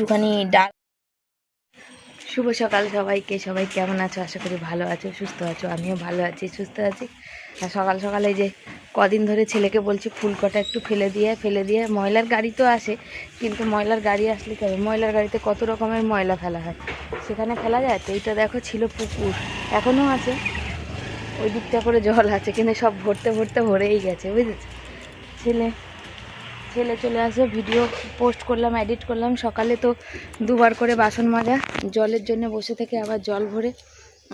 একটুখানি ডাল। শুভ সকাল সবাইকে, সবাই কেমন আছো? আশা করি ভালো আছো, সুস্থ আছো, আমিও ভালো আছি, সুস্থ আছি। আর সকাল সকালে যে কদিন ধরে ছেলেকে বলছি ফুল কটা একটু ফেলে দিয়ে ফেলে দিয়ে, ময়লার গাড়ি তো আসে, কিন্তু ময়লার গাড়ি আসলে কি হবে? ময়লার গাড়িতে কত রকমের ময়লা ফেলা হয়? সেখানে ফেলা যায়? তো এইটা দেখো ছিল পুকুর, এখনও আছে। ওই দিকটা করে জল আছে, কিন্তু সব ভরতে ভরতে ভরেই গেছে, বুঝেছ? ছেলে ছেলে চলে আসবে ভিডিও পোস্ট করলাম এডিট করলাম। সকালে তো দুবার করে বাসন মাজা, জলের জন্য বসে থেকে আবার জল ভরে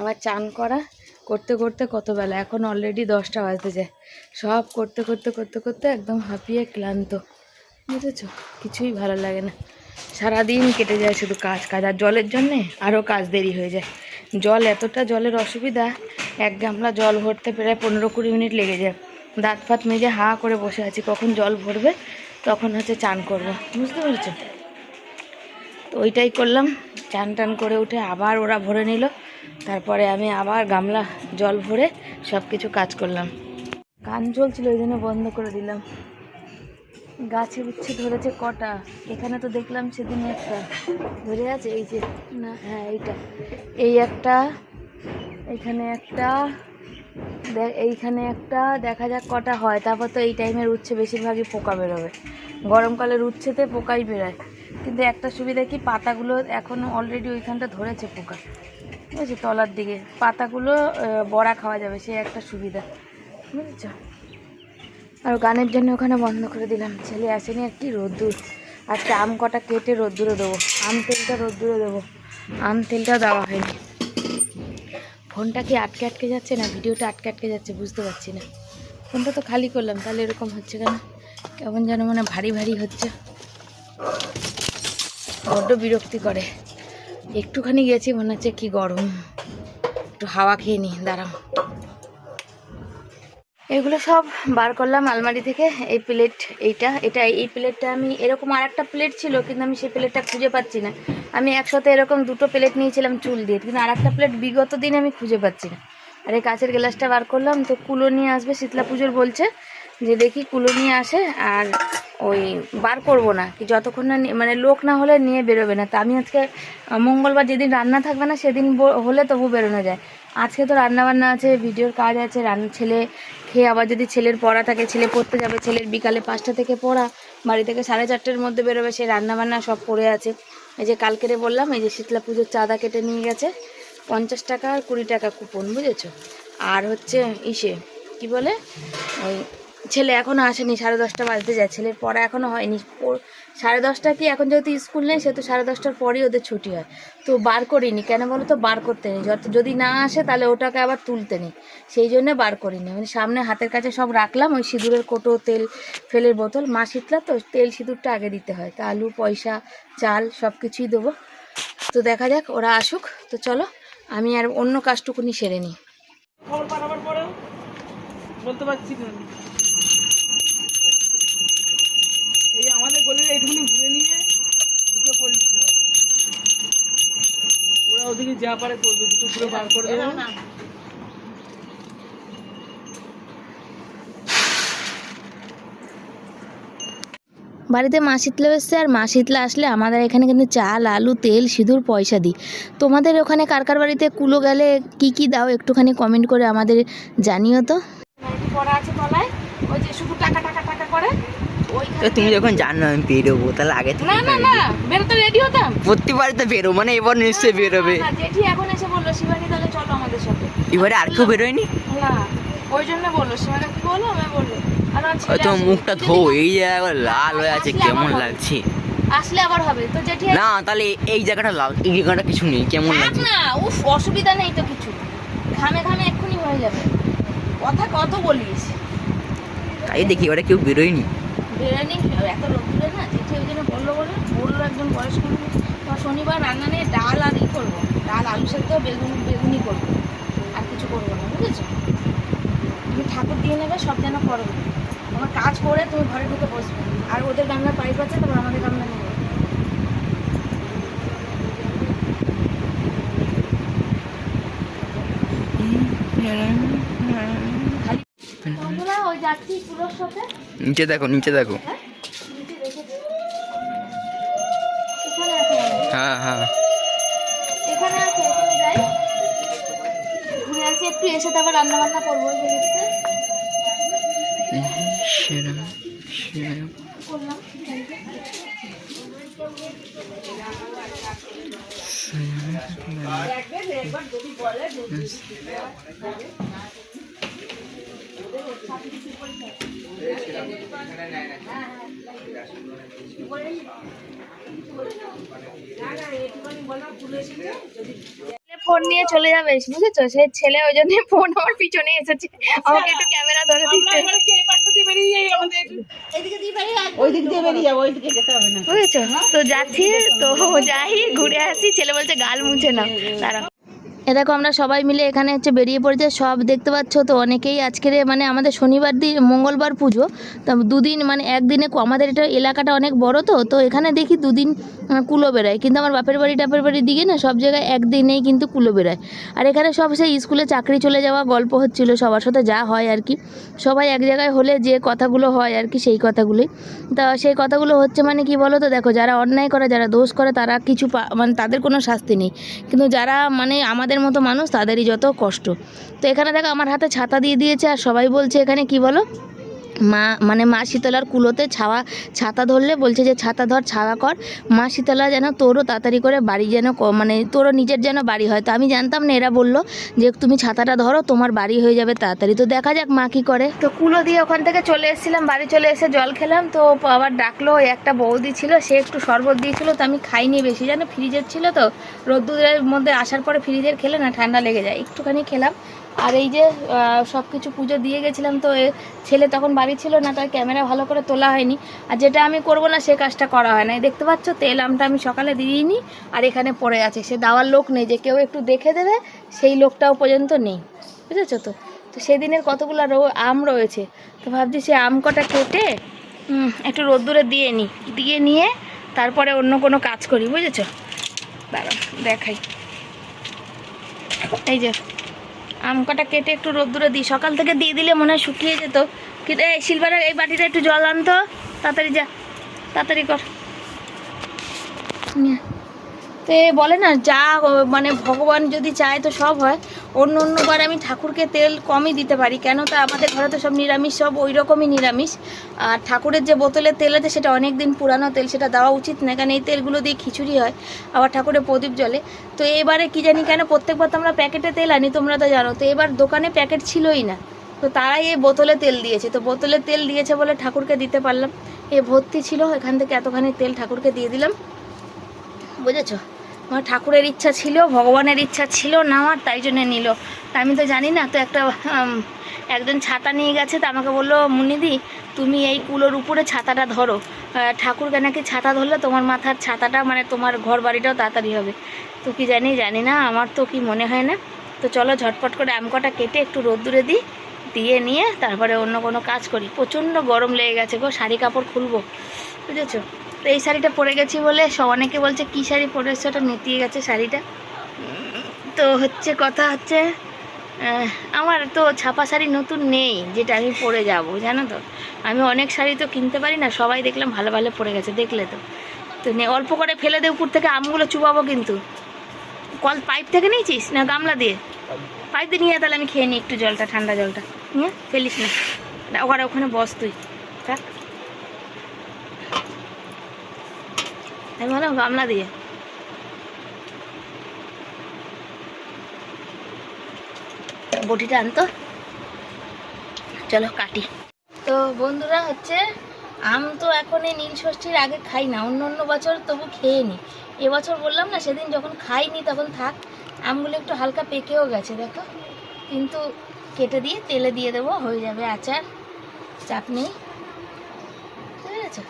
আবার চান করা, করতে করতে কত বেলা। এখন অলরেডি দশটা বাজতে যায়। সব করতে করতে করতে করতে একদম হাঁপিয়ে ক্লান্ত। বুঝেছ? কিছুই ভালো লাগে না। সারাদিন কেটে যায় শুধু কাজ কাজ। আর জলের জন্যে আরও কাজ দেরি হয়ে যায়। জল এতটা জলের অসুবিধা, এক গামলা জল ভরতে প্রায় পনেরো কুড়ি মিনিট লেগে যায়। দাঁত ফাত মেজে হাঁ করে বসে আছি। কখন জল ভরবে? তখন হচ্ছে চান করব। বুঝতে পেরেছ? তো ওইটাই করলাম, চান টান করে উঠে আবার ওরা ভরে নিল। তারপরে আমি আবার গামলা, জল ভরে সব কিছু কাজ করলাম। কান চলছিল ওই জন্য বন্ধ করে দিলাম। গাছে উচ্ছে ধরেছে কটা, এখানে তো দেখলাম সেদিন একটা ধরে আছে, এই যে, না হ্যাঁ এইটা। এই একটা, এখানে একটা এইখানে একটা দেখা যাক কটা হয়। তারপর তো এই টাইমের উচ্ছে বেশিরভাগই পোকা বেরোবে। গরমকালের উচ্ছেতে পোকাই বেরোয়। কিন্তু একটা সুবিধা কি, পাতাগুলো এখনও অলরেডি ওইখানটা ধরেছে পোকা। বুঝেছ তলার দিকে। পাতাগুলো বড়া খাওয়া যাবে, সে একটা সুবিধা। বুঝেছ? আর গানের জন্য ওখানে বন্ধ করে দিলাম। ছেলে আসেনি আর কি, রোদ্দুর। আজকে আম কটা কেটে রোদ্দুরে দেবো। আম তেলটা রোদ্দুরে দেবো। আম তেলটা দেওয়া হয়নি। ফোনটা কি আটকে আটকে যাচ্ছে না? ভিডিওটা আটকে আটকে যাচ্ছে, বুঝতে পারছি না। ফোনটা তো খালি করলাম, তাহলে এরকম হচ্ছে কেন? কেমন যেন মানে ভারী ভারী হচ্ছে। বড্ড বিরক্তি করে। একটুখানি গেছি, মনে হচ্ছে কি গরম। একটু হাওয়া খেয়ে নি, দাঁড়াও। এগুলো সব বার করলাম আলমারি থেকে। এই প্লেট এইটা, এটা, এই প্লেটটা আমি এরকম আর একটা প্লেট ছিল, কিন্তু আমি সেই প্লেটটা খুঁজে পাচ্ছি না। আমি একসাথে এরকম দুটো প্লেট নিয়েছিলাম চুল দিয়ে, কিন্তু আর একটা প্লেট বিগত দিন আমি খুঁজে পাচ্ছি না। আর এই কাঁচের গ্লাসটা বার করলাম, তো কুলো নিয়ে আসবে, শীতলা পুজোর বলছে, যে দেখি কুলো নিয়ে আসে, আর ওই বার করব না, কি যতক্ষণ না মানে লোক না হলে নিয়ে বেরোবে না। তা আমি আজকে, মঙ্গলবার যেদিন রান্না থাকবে না, সেদিন হলে তবু বেরোনো যায়। আজকে তো রান্না বান্না আছে, ভিডিওর কাজ আছে রান্না ছেলে খেয়ে আবার যদি ছেলের পড়া থাকে, ছেলে পড়তে যাবে, ছেলের বিকালে পাঁচটা থেকে পড়া, বাড়ি থেকে সাড়ে চারটের মধ্যে বেরোবে, সে রান্না বান্না সব পড়ে আছে। এই যে কালকেরে বললাম, এই যে শীতলা পুজোর চাঁদা কেটে নিয়ে গেছে, পঞ্চাশ টাকা আর কুড়ি টাকা কুপন, বুঝেছ? আর হচ্ছে ইসে, কি বলে? ওই ছেলে এখনও আসেনি, সাড়ে দশটা বাজতে যায়, ছেলের পড়া এখনও হয়নি সাড়ে দশটা কি? এখন যেহেতু স্কুল নেই, সেহেতু সাড়ে দশটার পরেই ওদের ছুটি হয়। তো বার করিনি। কেন বলো তো? বার করতে নেই। যত যদি না আসে, তাহলে ওটাকে আবার তুলতে নেই। সেই জন্য বার করিনি। মানে সামনে হাতের কাছে সব রাখলাম। ওই সিঁদুরের কোটো, তেল, ফেলের বোতল, মা শীতলা তো, তেল সিঁদুরটা আগে দিতে হয়। তা আলু, পয়সা, চাল সব কিছুই দেবো। তো দেখা যাক, ওরা আসুক। তো চলো, আমি আর অন্য কাজটুকুনি সেরে নিই। খবর পাঠাবার পরেও বলতে পারছি এই আমাদের গলির এইটুকুনি ঘুরে নিয়ে ঢুকে পড়িস ওরা ওদিকে যা পারে করবে দুটো পুরো বার করে দেবো। বাড়িতে মা শীতলা এসছে আর মা শীতলা আসলে আমাদের এখানে কিন্তু চাল আলু তেল সিঁদুর পয়সা দিই। তোমাদের ওখানে কার কার বাড়িতে কুলো গেলে কি কি দাও একটুখানি কমেন্ট করে আমাদের জানিও তো। পড়া আছে তলায় ওই যে শুধু টাকা টাকা টাকা করে তো তুমি যখন জানো আমি বেরোবো তাহলে আগে থেকে না না না বেরোতে রেডি হতাম। প্রতিবার তো বেরো মানে এবার নিশ্চয়ই বেরোবে। জেঠি এখন এসে বলল শিবানী তাহলে চলো আমাদের সাথে। এবারে আর কেউ বেরোয়নি? না ওই জন্য বলল শিবানী কি বলল? আমি বলল আর তো মুখটা ধো এই জায়গা লাল হয়ে আছে কেমন লাগছে? আসলে আবার হবে। তো জেঠি না তাহলে এই জায়গাটা লাল এই জায়গাটা কিছু নেই কেমন লাগছে? না উফ অসুবিধা নেই তো কিছু। ঘামে ঘামে এক্ষুনি হয়ে যাবে। কথা কত বলিস? তাই দেখি এবারে কেউ বেরোয়নি? বেরোনি এত রোদ্দুরে না, জেঠি ওই জন্য বলল বলে, বলল একজন বয়স্ক মানুষ তো শনিবার রান্না নিয়ে ডাল আর ই করব। ডাল, আলু সেদ্ধ, বেগুন বেগুনি করব। আর কিছু করব না, বুঝেছ? তুমি ঠাকুর দিয়ে নেবে, সব যেন করবে আমার কাজ করে তুমি ঘরে ঢুকে বসবে। আর ওদের গামলা পাইপ আছে, তারপর আমাদের গামলা নেবে খালি বন্ধুরা ওই যাচ্ছি পুরোর সাথে নিচে দেখো নিচে দেখো। হ্যাঁ? হ্যাঁ হ্যাঁ। এখানে আছে এখানে যাই। ঘুরে আসি একটু এসে তারপর রান্না বান্না করব সেরা সেরা। করলাম ফোন নিয়ে চলে যাবে বুঝেছ? সে ছেলে ওই জন্য ফোন আমার পিছনে এসেছে। আমাকে একটু ক্যামেরা ধরে দিচ্ছে বুঝেছ? তো যাচ্ছি তো যাই ঘুরে আসি। ছেলে বলছে গাল মুছে না তারা এ দেখো আমরা সবাই মিলে এখানে হচ্ছে বেরিয়ে পড়েছে। সব দেখতে পাচ্ছ তো অনেকেই আজকের মানে আমাদের শনিবার দিন মঙ্গলবার পুজো। তা দুদিন মানে একদিনে আমাদের এটা এলাকাটা অনেক বড় তো তো এখানে দেখি দুদিন কুলো বেড়ায়। কিন্তু আমার বাপের বাড়ি, টাপের বাড়ির দিকে না সব জায়গায় একদিনেই কিন্তু কুলো বেড়ায়। আর এখানে সব সেই স্কুলে চাকরি চলে যাওয়া গল্প হচ্ছিল, সবার সাথে যা হয় আর কি। সবাই এক জায়গায় হলে যে কথাগুলো হয় আর কি সেই কথাগুলোই। তা সেই কথাগুলো হচ্ছে মানে কি বলো তো দেখো, যারা অন্যায় করে, যারা দোষ করে, তারা কিছু মানে তাদের কোনো শাস্তি নেই। কিন্তু যারা মানে আমাদের মতো মানুষ, তাদেরই যত কষ্ট। তো এখানে দেখো, আমার হাতে ছাতা দিয়ে দিয়েছে আর সবাই বলছে এখানে কি বলো? মা মানে মা শীতলার কুলোতে ছাওয়া ছাতা ধরলে বলছে যে, ছাতা ধর, ছাওয়া কর। মা শীতলা যেন তোরও তাড়াতাড়ি করে বাড়ি যেন মানে তোরও নিজের যেন বাড়ি হয়। তো আমি জানতাম না, এরা বলল যে, তুমি ছাতাটা ধরো, তোমার বাড়ি হয়ে যাবে তাড়াতাড়ি। তো দেখা যাক মা কি করে। তো কুলো দিয়ে ওখান থেকে চলে এসেছিলাম, বাড়ি চলে এসে জল খেলাম। তো আবার ডাকলো, ওই একটা বৌদি ছিল, সে একটু শরবত দিয়েছিল। তো আমি খাইনি বেশি, জানো, ফ্রিজের ছিল তো। রোদ্দুরের মধ্যে আসার পরে ফ্রিজের খেলে না ঠান্ডা লেগে যায়। একটুখানি খেলাম আর এই যে সব কিছু পুজো দিয়ে গেছিলাম তো ছেলে তখন বাড়ি ছিল না, তার ক্যামেরা ভালো করে তোলা হয়নি। আর যেটা আমি করব না, সে কাজটা করা হয় না। দেখতে পাচ্ছ, তেল আমটা আমি সকালে দিইনি আর এখানে পড়ে আছে। সে দেওয়ার লোক নেই, যে কেউ একটু দেখে দেবে, সেই লোকটাও পর্যন্ত নেই। বুঝেছ তো? তো সেদিনের কতগুলো রো- আম রয়েছে। তো ভাবছি সে আম কটা কেটে একটু রোদ্দুরে দিয়ে নিই দিয়ে নিয়ে তারপরে অন্য কোনো কাজ করি, বুঝেছ? দাঁড়াও, দেখাই। এই যে আম কটা কেটে একটু রোদ্দুরে দিই। সকাল থেকে দিয়ে দিলে মনে হয় শুকিয়ে যেত। কিন্তু এই সিলভারের এই বাটিটা একটু জল আনতো তাড়াতাড়ি যা। তাড়াতাড়ি কর। তো বলে না, যা মানে ভগবান যদি চায় তো সব হয়। অন্য অন্যবার আমি ঠাকুরকে তেল কমই দিতে পারি। কেন তা আমাদের ঘরে তো সব নিরামিষ, সব ওই রকমই নিরামিষ। আর ঠাকুরের যে বোতলের তেল আছে, সেটা অনেক দিন পুরানো তেল, সেটা দেওয়া উচিত না। কারণ এই তেলগুলো দিয়ে খিচুড়ি হয়, আবার ঠাকুরের প্রদীপ জ্বলে। তো এবারে কি জানি কেন প্রত্যেকবার তো আমরা প্যাকেটে তেল আনি, তোমরা তো জানো। তো এবার দোকানে প্যাকেট ছিলই না। তো তারাই এই বোতলে তেল দিয়েছে। তো বোতলে তেল দিয়েছে বলে ঠাকুরকে দিতে পারলাম। এ ভর্তি ছিল, এখান থেকে এতখানি তেল ঠাকুরকে দিয়ে দিলাম। বুঝেছ? ঠাকুরের ইচ্ছা ছিল, ভগবানের ইচ্ছা ছিল নেওয়ার তাই জন্য নিল। তা আমি তো জানি না, তো একটা একজন ছাতা নিয়ে গেছে, তো আমাকে বলল মুনিদি তুমি এই কুলোর উপরে ছাতাটা ধরো। ঠাকুরকে নাকি ছাতা ধরলে তোমার মাথার ছাতাটা মানে তোমার ঘর বাড়িটাও তাড়াতাড়ি হবে। তো কি জানি জানি না, আমার তো কি মনে হয় না। তো চলো ঝটপট করে আম কটা কেটে একটু রোদ্দুরে দিই, দিয়ে নিয়ে তারপরে অন্য কোনো কাজ করি। প্রচণ্ড গরম লেগে গেছে গো, শাড়ি কাপড় খুলবো, বুঝেছ? তো এই শাড়িটা পরে গেছি বলে সব অনেকে বলছে, কী শাড়ি পরে এসছো ওটা নেতিয়ে গেছে শাড়িটা। তো হচ্ছে কথা হচ্ছে আমার তো ছাপা শাড়ি নতুন নেই, যেটা আমি পরে যাব, জানো তো? আমি অনেক শাড়ি তো কিনতে পারি না, সবাই দেখলাম ভালো ভালো পরে গেছে, দেখলে তো। তো নে, অল্প করে ফেলে দে উপর থেকে, আমগুলো চুবাবো কিন্তু। কল, পাইপ থেকে নিয়েছিস না গামলা দিয়ে? পাইপ দিয়ে নিয়ে তাহলে আমি খেয়ে নিই একটু জলটা, ঠান্ডা জলটা। নিয়ে ফেলিস না। ওখানে ওখানে বস তুই। থাক। আমি বললাম গামলা দিয়ে। বটিটা আনতো। চলো কাটি। তো বন্ধুরা হচ্ছে, আম তো এখন এই নীল ষষ্ঠীর আগে খাই না, অন্য অন্য বছর তবু খেয়ে নি। এবছর বললাম না, সেদিন যখন খাইনি তখন থাক, আমগুলো একটু হালকা পেকেও গেছে, দেখো। কিন্তু কেটে দিয়ে তেলে দিয়ে দেবো, হয়ে যাবে আচার চাপ ঠিক আছে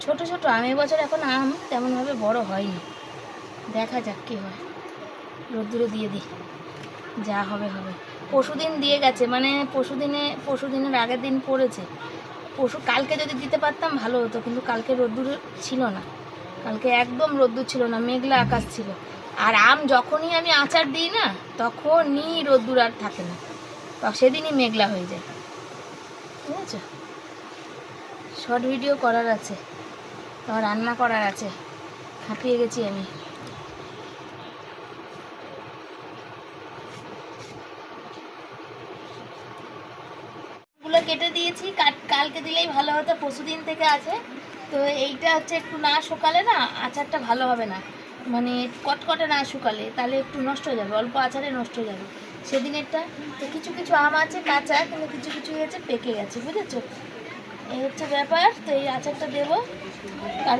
ছোট ছোট আম এবছর এখন আম তেমনভাবে বড় হয়নি। দেখা যাক কী হয়। রোদ্দুরে দিয়ে দিই। যা হবে হবে। পরশুদিন দিয়ে গেছে মানে পরশুদিনে পরশুদিনের আগের দিন পড়েছে। পশু কালকে যদি দিতে পারতাম ভালো হতো, কিন্তু কালকে রোদ্দুর ছিল না। কালকে একদম রোদ্দুর ছিল না, মেঘলা আকাশ ছিল। আর আম যখনই আমি আচার দিই না, তখনই রোদ্দুর আর থাকে না। সেদিনই মেঘলা হয়ে যায়। ঠিক আছে? শর্ট ভিডিও করার আছে। তোমার রান্না করার আছে। হাঁপিয়ে গেছি আমি। কেটে দিয়েছি। কালকে দিলেই ভালো হতো, পরশুদিন থেকে আছে। তো এইটা হচ্ছে একটু না শুকালে না, আচারটা ভালো হবে না। মানে কটকটে না শুকালে, তাহলে একটু নষ্ট হয়ে যাবে, অল্প আচারে নষ্ট হয়ে যাবে। সেদিনেরটা, তো কিছু কিছু আম আছে, কাঁচা, কিন্তু কিছু কিছু হয়েছে, পেকে গেছে, বুঝেছ? এই হচ্ছে ব্যাপার, তো এই আচারটা দেবো। আর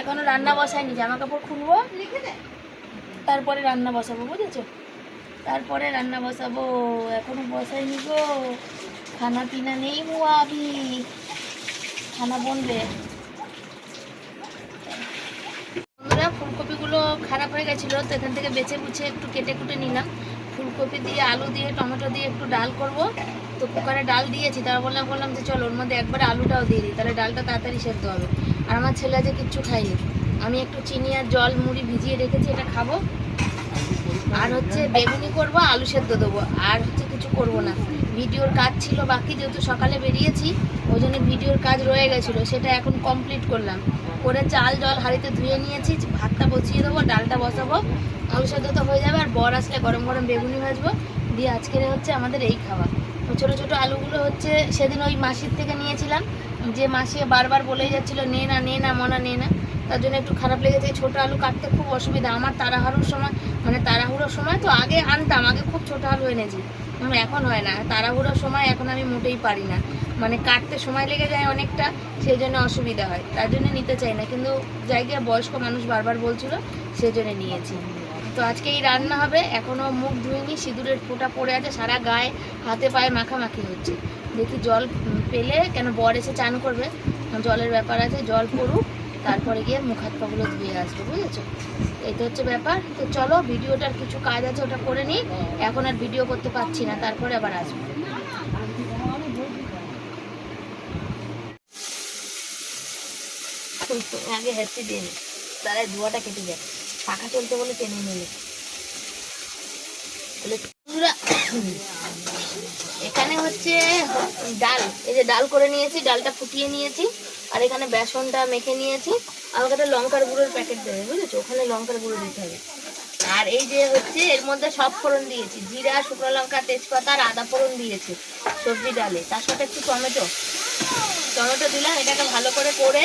এখনও রান্না বসাইনি জামা কাপড় খুলবো। তারপরে রান্না বসাবো, বুঝেছ? তারপরে রান্না বসাবো, এখনও বসাইনি গো। খানা পিনা নেই মুয়া আবি খানা বনবে। বন্ধুরা, ফুলকপিগুলো খারাপ হয়ে গেছিল, তো এখান থেকে বেছে বুছে একটু কেটে কুটে নিলাম। ফুলকপি দিয়ে, আলু দিয়ে, টমেটো দিয়ে একটু ডাল করব। তো কুকারে ডাল দিয়েছি, তারপর বললাম বললাম যে চলো, ওর মধ্যে একবার আলুটাও দিয়ে দিই, তাহলে ডালটা তাড়াতাড়ি সেদ্ধ হবে। আর আমার ছেলে যে কিচ্ছু খাইনি আমি একটু চিনি আর জল, মুড়ি ভিজিয়ে রেখেছি, এটা খাব। আর হচ্ছে বেগুনি করব, আলু সেদ্ধ দেবো। আর হচ্ছে কিছু করব না। ভিডিওর কাজ ছিল বাকি, যেহেতু সকালে বেরিয়েছি, ওই জন্য ভিডিওর কাজ রয়ে গেছিল, সেটা এখন কমপ্লিট করলাম। করে চাল, জল হাঁড়িতে ধুয়ে নিয়েছি, ভাতটা বসিয়ে দেবো, ডালটা বসাবো। আলু সেদ্ধ তো হয়ে যাবে, আর বর আসলে গরম গরম বেগুনি ভাজবো। দিয়ে আজকের হচ্ছে আমাদের এই তো ছোটো ছোটো আলুগুলো হচ্ছে সেদিন ওই মাসির থেকে নিয়েছিলাম। যে মাসি বারবার বলেই যাচ্ছিল, নে না নে না, মনা, নে না। তার জন্য একটু খারাপ লেগেছে। ছোটো আলু কাটতে খুব অসুবিধা। আমার তাড়াহুড়োর সময় মানে তাড়াহুড়োর সময় তো আগে আনতাম, আগে খুব ছোটো আলু এনেছি। এখন হয় না। তাড়াহুড়োর সময় এখন আমি মোটেই পারি না। মানে কাটতে সময় লেগে যায় অনেকটা, সেই জন্য অসুবিধা হয়। তার জন্য নিতে চাই না। কিন্তু জায়গায় বয়স্ক মানুষ বারবার বলছিল, সেই জন্য নিয়েছি। তো আজকে এই রান্না হবে। এখনও মুখ ধুইনি, সিঁদুরের ফোঁটা পড়ে আছে, সারা গায়ে, হাতে পায়ে মাখামাখি হচ্ছে। দেখি জল পেলে কেন বর এসে চান করবে? জলের ব্যাপার আছে, জল পড়ুক, তারপরে গিয়ে মুখ হাত পাগুলো ধুয়ে আসব, বুঝেছ? তো হচ্ছে ব্যাপার। তো চলো, ভিডিওটার কিছু কাজ আছে, ওটা করে নিই। এখন আর ভিডিও করতে পারছি না, তারপরে আবার আসব। আগে হেঁটে দিয়ে নি তারা ধোয়াটা কেটে যায় পাখা চলতে বলে টেনে নিলে। এখানে হচ্ছে ডাল। এই যে ডাল করে নিয়েছি, ডালটা ফুটিয়ে নিয়েছি, আর এখানে বেসনটা মেখে নিয়েছি। আমাকে একটা লঙ্কার গুঁড়োর প্যাকেট দেবে, বুঝেছ? ওখানে লঙ্কার গুঁড়ো দিতে হবে। আর এই যে হচ্ছে, এর মধ্যে সব ফোড়ন দিয়েছি। জিরা, শুকনো লঙ্কা, তেজপাতা আর আদা ফোড়ন দিয়েছি সবজি ডালে। তার সাথে একটু টমেটো। টমেটো দিলাম, এটাকে ভালো করে করে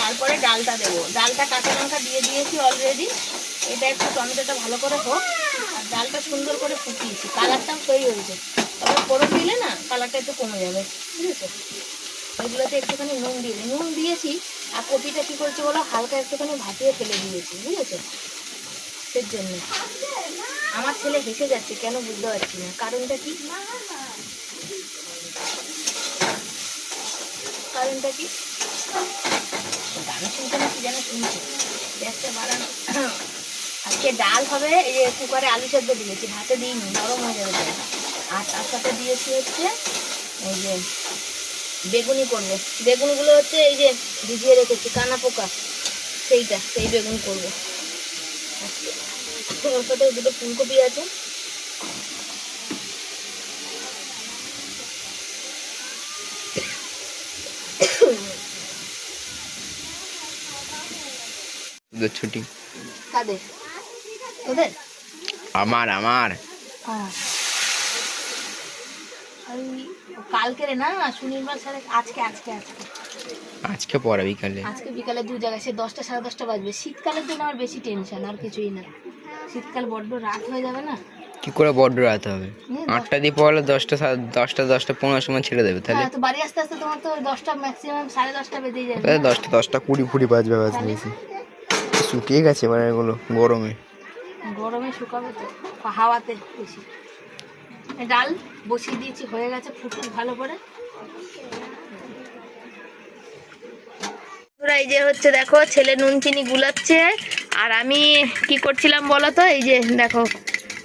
তারপরে ডালটা দেবো। ডালটা কাঁচা লঙ্কা দিয়ে দিয়েছি অলরেডি এটা একটু টমেটোটা ভালো করে হোক। আর ডালটা সুন্দর করে ফুটিয়েছি। কালারটাও সেই হয়েছে। তবে ফোড়ন দিলে না কালারটা একটু কমে যাবে। বুঝেছ? এগুলোতে একটুখানি নুন দিয়ে নুন দিয়েছি, আর কপিটা কী করছি বলো? হালকা একটুখানি ভাপিয়ে ফেলে দিয়েছি। বুঝেছ? সের জন্য। আমার ছেলে হেসে যাচ্ছে, কেন বুঝতে পারছি না। কারণটা কি? কারণটা কি? শুনতে না কি যেন শুনছে গ্যাসটা বাড়ানো আজকে ডাল হবে, এই যে কুকারে আলু সেদ্ধ দিয়েছি, ভাতে দিইনি, নরম হয়ে যাবে আর তার সাথে দিয়েছি হচ্ছে এই যে বেগুনি করব। বেগুনগুলো হচ্ছে এই যে ভিজিয়ে রেখেছি, কানা পোকা, সেইটা, সেই বেগুন করব। আজকে। ওর সাথে দুটো ফুলকপি আছে। তোদের। ছুটি কাদের আমার আমার। হ্যাঁ ওই কালকে রে না সুনির্মল স্যারের আজকে আজকে আজকে। আজকে পড়া বিকালে। আজকে বিকালে দু জায়গায় সে দশটা সাড়ে দশটা বাজবে। শীতকালের জন্য আমার বেশি টেনশন আর কিছুই না। শীতকাল বড্ড রাত হয়ে যাবে না? কি করে বড্ড রাত হবে? হুম, আটটা দিয়ে পড়ালে দশটা দশটা দশটা পনেরো সময় ছেড়ে দেবে তাহলে? হ্যাঁ তো বাড়ি আসতে আসতে তোমার তো দশটা ম্যাক্সিমাম সাড়ে দশটা বেজেই যাবে দশটা দশটা কুড়ি কুড়ি বাজবে বাজবে শুকিয়ে গেছে মানে এগুলো গরমে। গরমে শুকাবে তো, হাওয়াতে বেশি। ডাল বসিয়ে দিয়েছি, হয়ে গেছে ফুটুক ভালো করে। এই যে হচ্ছে দেখো, ছেলে নুন চিনি গুলাচ্ছে, আর আমি কি করছিলাম বলো তো? এই যে দেখো,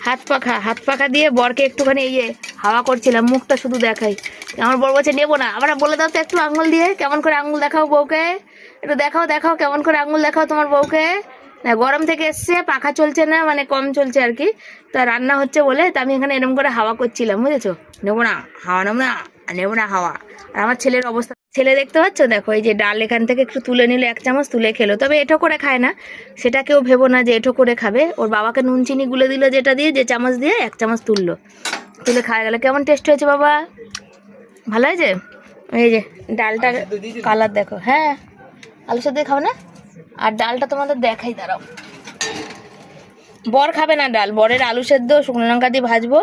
হাত পাখা হাত পাখা দিয়ে বরকে একটুখানি এই যে হাওয়া করছিলাম, মুখটা শুধু দেখাই। আমার বর বলছে, নেব না। আবার বলে দাও তো একটু আঙুল দিয়ে, কেমন করে আঙুল দেখাও বউকে। একটু দেখাও দেখাও কেমন করে আঙুল দেখাও তোমার বউকে। না গরম থেকে এসছে পাখা চলছে না মানে কম চলছে আর কি। তা রান্না হচ্ছে বলে তা আমি এখানে এরকম করে হাওয়া করছিলাম বুঝেছ? নেব না হাওয়া নেব না নেব না হাওয়া। আর আমার ছেলের অবস্থা ছেলে দেখতে পাচ্ছ? দেখো এই যে ডাল এখান থেকে একটু তুলে নিল এক চামচ তুলে খেলো। তবে এঠো করে খায় না সেটা কেউ ভেবো না যে এঠো করে খাবে। ওর বাবাকে নুন চিনি গুলে দিল যেটা দিয়ে যে চামচ দিয়ে এক চামচ তুললো। তুলে খাওয়া গেল। কেমন টেস্ট হয়েছে বাবা? ভালো হয়েছে? এই যে ডালটার কালার দেখো। হ্যাঁ। আলু দিয়ে খাবে না? আর ডালটা তোমাদের দেখাই, দাঁড়াও। বর খাবে না ডাল। বরের আলু সেদ্ধ, শুকনো লঙ্কা দিয়ে ভাজবো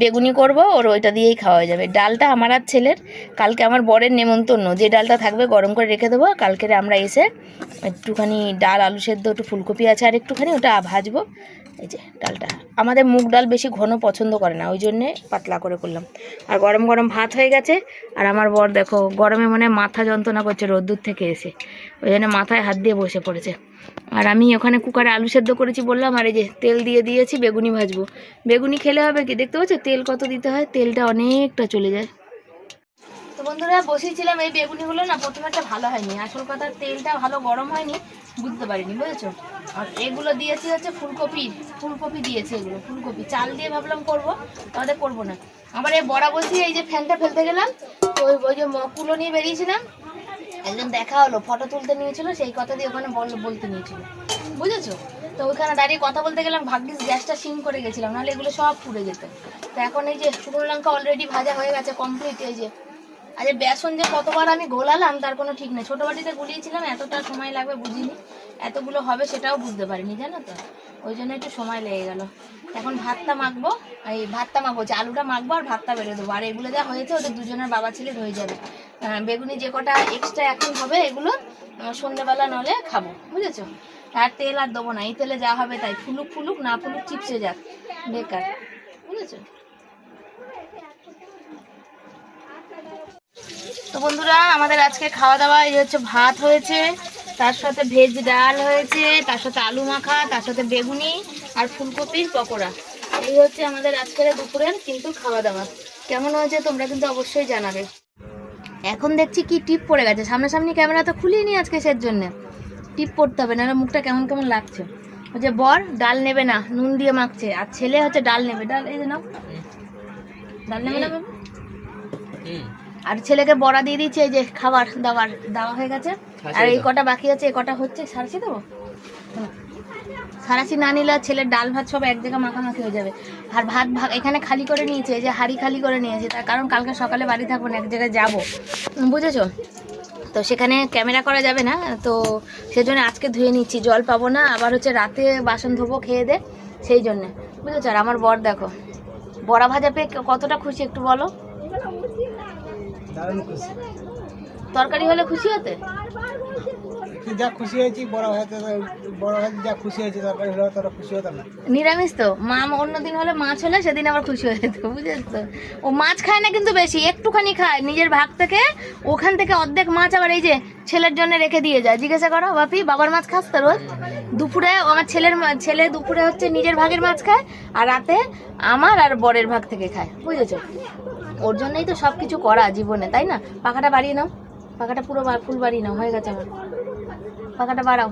বেগুনি করব, ওর ওইটা দিয়েই খাওয়া যাবে। ডালটা আমার আর ছেলের। কালকে আমার বরের নেমন্তন্ন। যে ডালটা থাকবে গরম করে রেখে দেবো কালকে আমরা এসে একটুখানি ডাল, আলু সেদ্ধ, একটু ফুলকপি আছে আর একটুখানি ওটা ভাজবো। এই যে ডালটা। আমাদের মুগ ডাল বেশি ঘন পছন্দ করে না ওই জন্যে পাতলা করে করলাম। আর গরম গরম ভাত হয়ে গেছে, আর আমার বর দেখো, গরমে মনে মাথা যন্ত্রণা করছে রোদ্দুর থেকে এসে। ওই জন্য মাথায় হাত দিয়ে বসে পড়েছে। আর আমি ওখানে কুকারে আলু সেদ্ধ করেছি বললাম, আর এই যে তেল দিয়ে দিয়েছি, বেগুনি ভাজবো। বেগুনি খেলে হবে কি? দেখতে পাচ্ছ? তেল কত দিতে হয়? তেলটা অনেকটা চলে যায়। তো বন্ধুরা বসিয়েছিলাম এই বেগুনিগুলো না প্রথমে একটা ভালো হয়নি। আসল কথা তেলটা ভালো গরম হয়নি, বুঝতে পারিনি, বুঝেছ? আর এগুলো দিয়েছি হচ্ছে ফুলকপি ফুলকপি দিয়েছি এগুলো, ফুলকপি। চাল দিয়ে ভাবলাম করব, তাহলে করব না। আবার এই বড়া বসিয়ে এই যে ফ্যানটা ফেলতে গেলাম, তো ওই ওই যে ম- কুলো নিয়ে বেরিয়েছিলাম। একজন দেখা হলো, ফটো তুলতে নিয়েছিল, সেই কথা দিয়ে ওখানে বল- বলতে নিয়েছিল। বুঝেছ? তো ওইখানে দাঁড়িয়ে কথা বলতে গেলাম, ভাগ্যিস গ্যাসটা সিম করে গেছিলাম, নাহলে এগুলো সব পুড়ে যেত। তো এখন এই যে শুকনো লঙ্কা অলরেডি ভাজা হয়ে গেছে কমপ্লিট এই যে আজ বেসন যে কতবার আমি গোলালাম, তার কোনো ঠিক নেই। ছোটো বাটিতে গুলিয়েছিলাম, এতটা সময় লাগবে বুঝিনি। এতগুলো হবে সেটাও বুঝতে পারিনি, জানো তো? ওই জন্য একটু সময় লেগে গেল। এখন ভাতটা মাখবো, এই ভাতটা মাখবো আলুটা মাখবো আর ভাতটা বেড়ে দেবো। আর এগুলো যা হয়েছে, ওদের দুজনের বাবা ছেলের হয়ে যাবে। বেগুনি যে কটা এক্সট্রা এখন হবে, এগুলো সন্ধ্যেবেলা নলে খাব, বুঝেছ? আর তেল আর দেবো না, এই তেলে যা হবে তাই, ফুলুক ফুলুক, না ফুলুক, চিপসে যাক। বেকার, বুঝেছ? তো বন্ধুরা আমাদের আজকে খাওয়া দাওয়া এই হচ্ছে ভাত হয়েছে তার সাথে ভেজ ডাল হয়েছে তার সাথে আলু মাখা তার সাথে বেগুনি আর ফুলকপির পকোড়া। এই হচ্ছে আমাদের আজকের দুপুরের কিন্তু খাওয়া দাওয়া। কেমন হয়েছে তোমরা কিন্তু অবশ্যই জানাবে। এখন দেখছি কি টিপ পড়ে গেছে। সামনাসামনি ক্যামেরা তো খুলিয়ে খুলিনি আজকে সের জন্য। টিপ পড়তে হবে না মুখটা কেমন কেমন লাগছে। ওই যে বর ডাল নেবে না নুন দিয়ে মাখছে আর ছেলে হচ্ছে ডাল নেবে। ডাল এই যে নাও। ডাল নেবে না বাবা? আর ছেলেকে বড়া দিয়ে দিচ্ছে এই যে খাবার দাবার দেওয়া হয়ে গেছে। আর এই কটা বাকি আছে এই কটা হচ্ছে সারাশি দেবো? হুম। সারাশি না নিলে ছেলের ডাল ভাত সব এক জায়গায় মাখামাখি হয়ে যাবে। আর ভাত ভাগ এখানে খালি করে নিয়েছে এই যে হাড়ি খালি করে নিয়েছে তার কারণ কালকে সকালে বাড়ি থাকব না এক জায়গায় যাব। বুঝেছ? তো সেখানে ক্যামেরা করা যাবে না তো সেজন্য আজকে ধুয়ে নিচ্ছি জল পাবো না আবার হচ্ছে রাতে বাসন ধোবো খেয়ে দে সেই জন্যে। বুঝেছ? আর আমার বর দেখো বড়া ভাজা পেয়ে কতটা খুশি একটু বলো? তরকারি হলে খুশি হতে? যা খুশি হয়েছি বড় হয়েছে বড় হয়েছে যা খুশি হয়েছে তরকারি হলে তোরা খুশি হতাম না। নিরামিষ তো? মা অন্য দিন হলে মাছ হলে সেদিন আবার খুশি হয়ে যেত বুঝেছ? তো ও মাছ খায় না কিন্তু বেশি একটুখানি খায় নিজের ভাগ থেকে ওখান থেকে অর্ধেক মাছ আবার এই যে ছেলের জন্য রেখে দিয়ে যায়। জিজ্ঞাসা করো বাপি বাবার মাছ খাস তো রোজ? দুপুরে আমার ছেলের ছেলে দুপুরে হচ্ছে নিজের ভাগের মাছ খায় আর রাতে আমার আর বরের ভাগ থেকে খায় বুঝেছ? ওর জন্যই তো সব কিছু করা জীবনে, তাই না? পাখাটা বাড়িয়ে নাও। পাখাটা পুরো ফুল বাড়িয়ে নাও, হয়ে গেছে আমার। পাখাটা বাড়াও।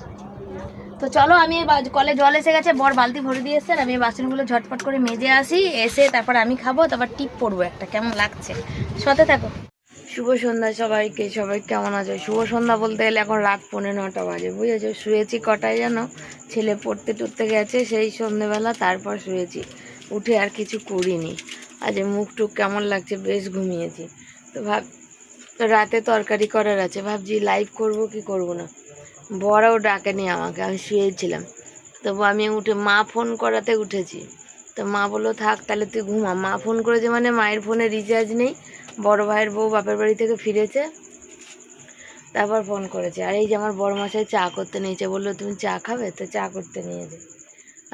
তো চলো, আমি কলে জল এসে গেছে, বর বালতি ভরে দিয়ে এসছে, আর আমি বাসনগুলো ঝটপট করে মেজে আসি, এসে তারপর আমি খাব, তারপর টিপ পড়ব একটা, কেমন লাগছে? সাথে থাকো। শুভ সন্ধ্যা সবাইকে, সবাই কেমন আছে? শুভ সন্ধ্যা বলতে গেলে এখন রাত পৌনে নটা বাজে, বুঝেছ? শুয়েছি কটায় যেন? ছেলে পড়তে টুরতে গেছে, সেই সন্ধ্যেবেলা তারপর শুয়েছি। উঠে আর কিছু করিনি। আজ মুখ টুক কেমন লাগছে, বেশ ঘুমিয়েছি। তো ভাব, রাতে তরকারি করার আছে, ভাবছি লাইভ করব কি করব না। বড়ও ডাকেনি আমাকে, আমি শুয়েছিলাম তবু আমি উঠে, মা ফোন করাতে উঠেছি। তো মা বলল, থাক, তাহলে তুই ঘুমা। মা ফোন করেছে মানে মায়ের ফোনে রিচার্জ নেই, বড় ভাইয়ের বউ বাপের বাড়ি থেকে ফিরেছে। তারপর ফোন করেছে, আর এই যে আমার বড় মশাই চা করতে নিয়েছে। বলল, তুমি চা খাবে? তো চা করতে নিয়েছে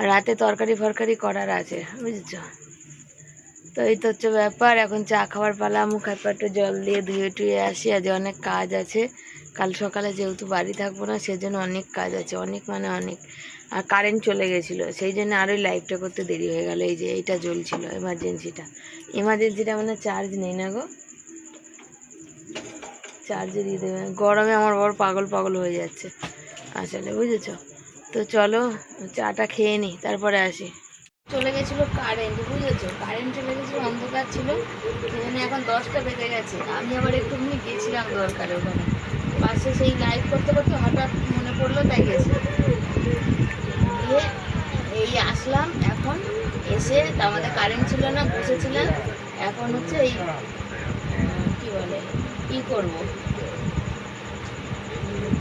রাতে তরকারি ফরকারি করার আছে। বুঝেছ? তো এই তো হচ্ছে ব্যাপার, এখন চা খাবার পালা মুখ হাত পা একটু জল দিয়ে ধুয়ে টুয়ে আসি, আজ অনেক কাজ আছে। কাল সকালে যেহেতু বাড়ি থাকব না, সেজন্য অনেক কাজ আছে, অনেক মানে অনেক, আর কারেন্ট চলে গেছিল, সেই জন্য আরোই লাইভটা করতে দেরি হয়ে গেল, এই যে এইটা জ্বলছিল এমার্জেন্সিটা এমার্জেন্সিটা মানে চার্জ নেই না গো। চার্জে দিয়ে দেবে, গরমে আমার বড় পাগল পাগল হয়ে যাচ্ছে, আসলে, বুঝেছ? তো চলো চাটা খেয়ে নিই তারপরে আসি। চলে গেছিল কারেন্ট বুঝেছ? কারেন্ট চলে গেছিল অন্ধকার ছিল সেখানে এখন দশটা বেজে গেছে। আমি আবার একটুখানি গেছিলাম দরকারে ওখানে। পাশে সেই লাইভ করতে করতে হঠাৎ মনে পড়ল, তাই গেছি। এই আসলাম, এখন এসে আমাদের কারেন্ট ছিল না, বসেছিলাম। এখন হচ্ছে এই কি বলে ই করব?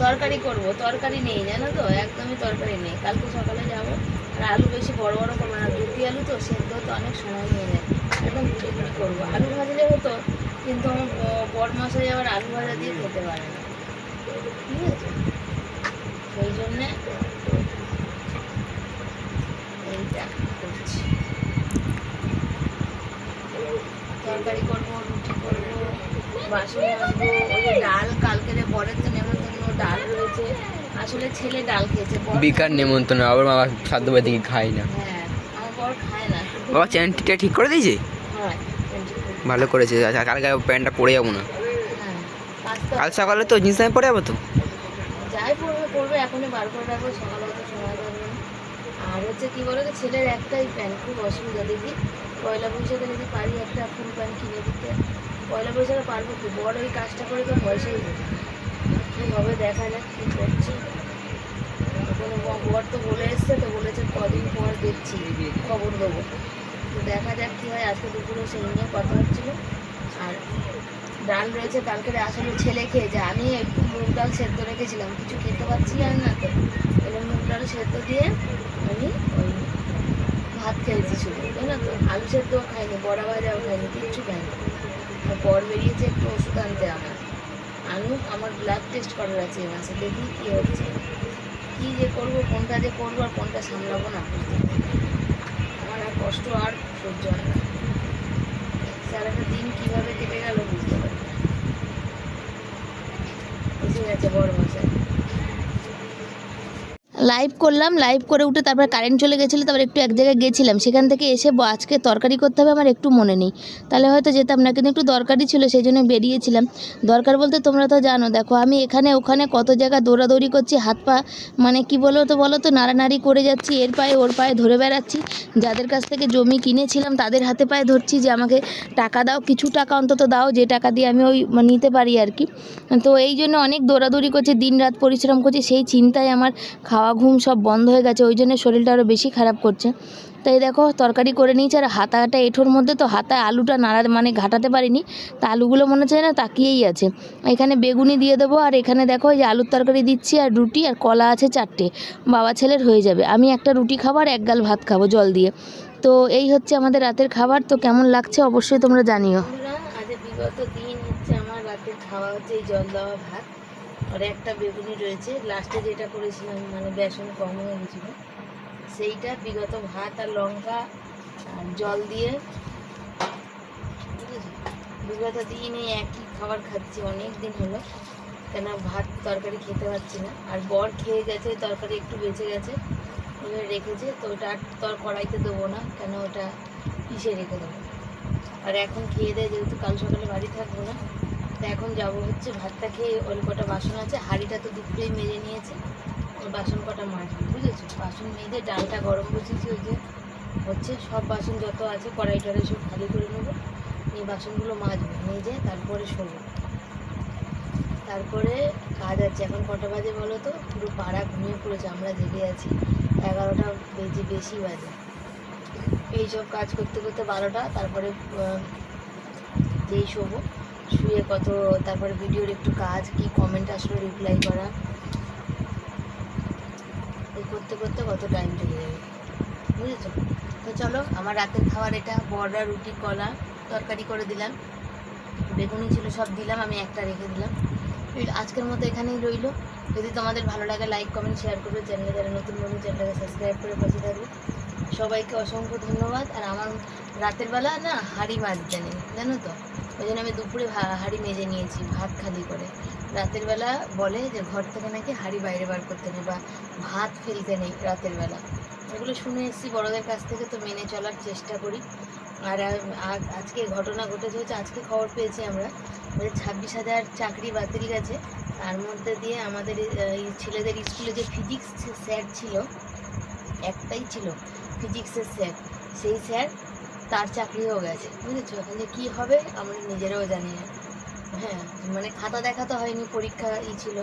তরকারি করব, তরকারি নেই, জানো তো? একদমই তরকারি নেই। কালকে সকালে যাব। আর আলু বেশি বড় বড় করব না দুটি আলু তো, সেদ্ধ তো অনেক সময় নিয়ে যায়। কুটি কুটি করব। আলু ভাজলে হতো কিন্তু আমার বড় মশাই আবার আলু ভাজা দিয়ে খেতে পারে না। ঠিক আছে? সেই জন্যে এইটা করছি। তরকারি করব রুটি করব বাসন মাজবো। ওই ডাল কালকে যে বরের তো নেমন্তন্ন ডাল রয়েছে আসলে ছেলে ডাল খেয়েছে। বিকার নেমন্তন্ন আবার সাধ্য বাদ দিকে খাই না। হ্যাঁ আমার বর খায় না। বাবা চ্যানেলটা ঠিক করে দিয়েছে? হয় টোয়েন্টি ফোর। ভালো করেছে আচ্ছা, কালকে প্যান্টটা পরে যাব না। হ্যাঁ কাল সকালে তো জিন্স প্যান্ট পরে যাব তো? যাই পড়বে পড়বে এখনই বার করে রাখব সকালে অত সময় আর হচ্ছে কি বলো তো ছেলের একটাই প্যান্ট খুব অসুবিধা দেখি পয়লা বৈশাখে যদি পারি একটা ফুল প্যান্ট কিনে দিতে। পয়লা বৈশাখে পারব কি? বড় ওই কাজটা করে তো পয়সাই দেবে কী হবে দেখা যাক কী করছি। কোনো বর তো বলে এসছে তো বলেছে কদিন পর দেখছি খবর দেবো। তো দেখা যাক কী হয়। আজকে দুপুরে সেই নিয়ে কথা হচ্ছিল। আর ডাল রয়েছে, কালকে আসলে ছেলে খেয়েছে আমি একটু মুগ ডাল সেদ্ধ রেখেছিলাম, কিছু খেতে পারছিলাম না তো। এবার মুগ ডাল সেদ্ধ দিয়ে আমি ওই ভাত খেয়েছি শুধু, তাই না তো? আলু সেদ্ধও খাইনি, বড়া ভাজাও খাইনি, কিচ্ছু খাইনি। আর পর বেরিয়েছে, একটু ওষুধ আনতে আমার আনু, আমার ব্লাড টেস্ট করার আছে এই মাসে, দেখি কী হচ্ছে। কী যে করব, কোনটা যে করব আর কোনটা সামলাবো না। বুঝতে পারছি না। আমার আর কষ্ট আর সহ্য হয় না। সারাটা দিন কীভাবে কেটে গেল বুঝতে পারি গেছে বড় মশাই। লাইভ করলাম লাইভ করে উঠে তারপর কারেন্ট চলে গেছিল, তারপর একটু এক জায়গায় গেছিলাম। সেখান থেকে এসে আজকে তরকারি করতে হবে আমার একটু মনে নেই। তাহলে হয়তো যেতাম না, কিন্তু একটু দরকারই ছিল, সেই জন্য বেরিয়েছিলাম। দরকার বলতে তোমরা তো জানো, দেখো আমি এখানে, ওখানে কত জায়গা দৌড়াদৌড়ি করছি, হাত পা মানে কি বলো তো বলো তো, নাড়ানাড়ি করে যাচ্ছি, এর পায়ে ওর পায়ে ধরে বেড়াচ্ছি। যাদের কাছ থেকে জমি কিনেছিলাম, তাদের হাতে পায়ে ধরছি যে আমাকে টাকা দাও, কিছু টাকা অন্তত দাও, যে টাকা দিয়ে আমি ওই নিতে পারি আর কি। তো এই জন্য অনেক দৌড়াদৌড়ি করছি দিন রাত পরিশ্রম করছি, সেই চিন্তায় আমার খাওয়া ঘুম সব বন্ধ হয়ে গেছে, ওই জন্য শরীরটা আরও বেশি খারাপ করছে। তাই দেখো, তরকারি করে নিয়েছি, আর হাতাটা এঁঠোর মধ্যে তো হাতায় আলুটা নাড়া মানে ঘাটাতে পারিনি, তা আলুগুলো মনে হচ্ছে না তাকিয়েই আছে। এখানে বেগুনি দিয়ে দেবো, আর এখানে দেখো এই যে আলুর তরকারি দিচ্ছি, আর রুটি, আর কলা আছে চারটে। বাবা ছেলের হয়ে যাবে, আমি একটা রুটি খাব, আর এক গাল ভাত খাব জল দিয়ে। তো এই হচ্ছে আমাদের রাতের খাবার, তো কেমন লাগছে অবশ্যই তোমরা জানিও। বিগত দিন হচ্ছে আমার রাতের খাওয়া হচ্ছে এই জল দেওয়া ভাত। আর একটা বেগুনি রয়েছে। লাস্টে যেটা করেছিলাম মানে বেসন কম হয়ে গেছিল, সেইটা বিগত ভাত আর লঙ্কা আর জল দিয়ে বিগত দিন একই খাবার খাচ্ছি, অনেক দিন হলো। কেন ভাত তরকারি খেতে পারছি না। আর বর খেয়ে গেছে, তরকারি একটু বেঁচে গেছে ওগুলো রেখেছে, তো ওটা আর তোর কড়াইতে দেবো না, কেন ওটা পিষে রেখে দেবো। আর এখন খেয়ে দেয় যেহেতু কাল সকালে বাড়ি থাকব না তো এখন যাব হচ্ছে ভাতটা খেয়ে ওই কটা বাসন আছে, হাঁড়িটা তো দুপুরেই মেজে নিয়েছে বাসন কটা মাজবো, বুঝেছ? বাসন মেজে ডালটা গরম বসেছি ওই যে, হচ্ছে সব বাসন যত আছে কড়াই টড়াই সব খালি করে নেব এই বাসনগুলো মাজবো, মেজে তারপরে শোবো। তারপরে কাজ আছে, এখন কটা বাজে বলো তো? পুরো পাড়া ঘুমিয়ে পড়েছে, আমরা জেগে আছি, এগারোটা বেজে বেশি বাজে। এইসব কাজ করতে করতে বারোটা, তারপরে যেই শোবো শুয়ে কত, তারপরে ভিডিওর একটু কাজ, কি কমেন্ট আসলো রিপ্লাই করা। এই করতে করতে কত টাইম চলে যাবে। বুঝেছ? তো চলো, আমার রাতের খাবার এটা, বড়া, রুটি, কলা, তরকারি করে দিলাম। বেগুনি ছিল, সব দিলাম, আমি একটা রেখে দিলাম। আজকের মতো এখানেই রইল। যদি তোমাদের ভালো লাগে লাইক কমেন্ট শেয়ার করবে। চ্যানেলে যারা নতুন বন্ধু চ্যানেলটাকে সাবস্ক্রাইব করে পাশে থাকবে। সবাইকে অসংখ্য ধন্যবাদ। আর আমার রাতের বেলা না, হাঁড়ি মাজতে নেই জানো তো? ওই জন্য আমি দুপুরে হাঁড়ি মেজে নিয়েছি, ভাত খালি করে। রাতের বেলা বলে যে ঘর থেকে নাকি হাঁড়ি বাইরে বার করতে নেই বা ভাত ফেলতে নেই রাতের বেলা। এগুলো শুনে এসেছি, বড়দের কাছ থেকে তো মেনে চলার চেষ্টা করি। আর আজকে ঘটনা ঘটেছে হচ্ছে আজকে খবর পেয়েছি আমরা। যে ছাব্বিশ হাজার চাকরি বাতিল গেছে। তার মধ্যে দিয়ে আমাদের ছেলেদের স্কুলে যে ফিজিক্স স্যার ছিল, একটাই ছিল ফিজিক্সের স্যার। সেই স্যার তার চাকরিও গেছে, বুঝেছ? যে কী হবে আমরা নিজেরাও জানি না। হ্যাঁ মানে খাতা দেখা তো হয়নি, পরীক্ষা ই ছিল।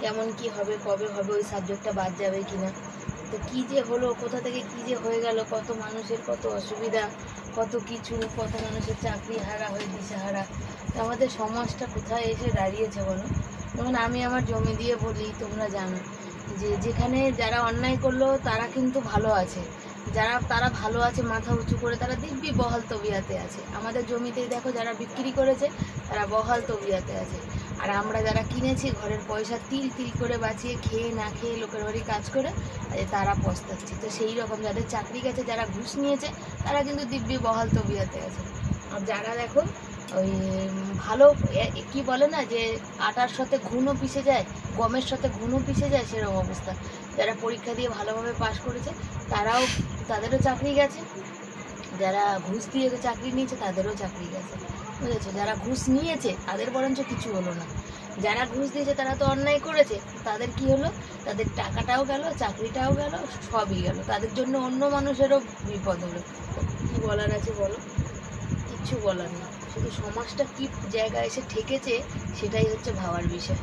কেমন কি হবে, কবে হবে, ওই সাবজেক্টটা বাদ যাবে কি না তো কি যে হলো, কোথা থেকে কি যে হয়ে গেল, কত মানুষের কত অসুবিধা, কত কিছু, কত মানুষের চাকরি হারা হয়ে দিশেহারা তো আমাদের সমাজটা কোথায় এসে দাঁড়িয়েছে বলো? যেমন আমি আমার জমি দিয়ে বলি, তোমরা জানো যে যেখানে যারা অন্যায় করল, তারা কিন্তু ভালো আছে। যারা, তারা ভালো আছে, মাথা উঁচু করে, তারা দিব্যি বহাল তবিয়াতে আছে। আমাদের জমিতেই দেখো যারা বিক্রি করেছে, তারা বহাল তবিয়াতে আছে। আর আমরা যারা কিনেছি, ঘরের পয়সা তিল তিল করে বাঁচিয়ে খেয়ে না খেয়ে লোকের বাড়ি কাজ করে তারা পস্তাচ্ছে। তো সেই রকম যাদের চাকরি গেছে, যারা ঘুষ নিয়েছে, তারা কিন্তু দিব্যি বহাল তবিয়াতে আছে। আর যারা দেখো ওই ভালো কি বলে না, যে আটার সাথে ঘুনও পিষে যায়, গমের সাথে ঘুনও পিষে যায়, সেরকম অবস্থা। যারা পরীক্ষা দিয়ে ভালোভাবে পাশ করেছে, তারাও, তাদেরও চাকরি গেছে। যারা ঘুষ দিয়ে চাকরি নিয়েছে, তাদেরও চাকরি গেছে। বুঝেছ? যারা ঘুষ নিয়েছে, তাদের বরঞ্চ কিছু হলো না। যারা ঘুষ দিয়েছে, তারা তো অন্যায় করেছে। তাদের কি হলো? তাদের টাকাটাও গেল, চাকরিটাও গেল, সবই গেল। তাদের জন্য অন্য মানুষেরও বিপদ হলো। কি বলার আছে বলো? কিচ্ছু বলার নেই। শুধু সমাজটা কী জায়গায় এসে ঠেকেছে সেটাই হচ্ছে ভাবার বিষয়।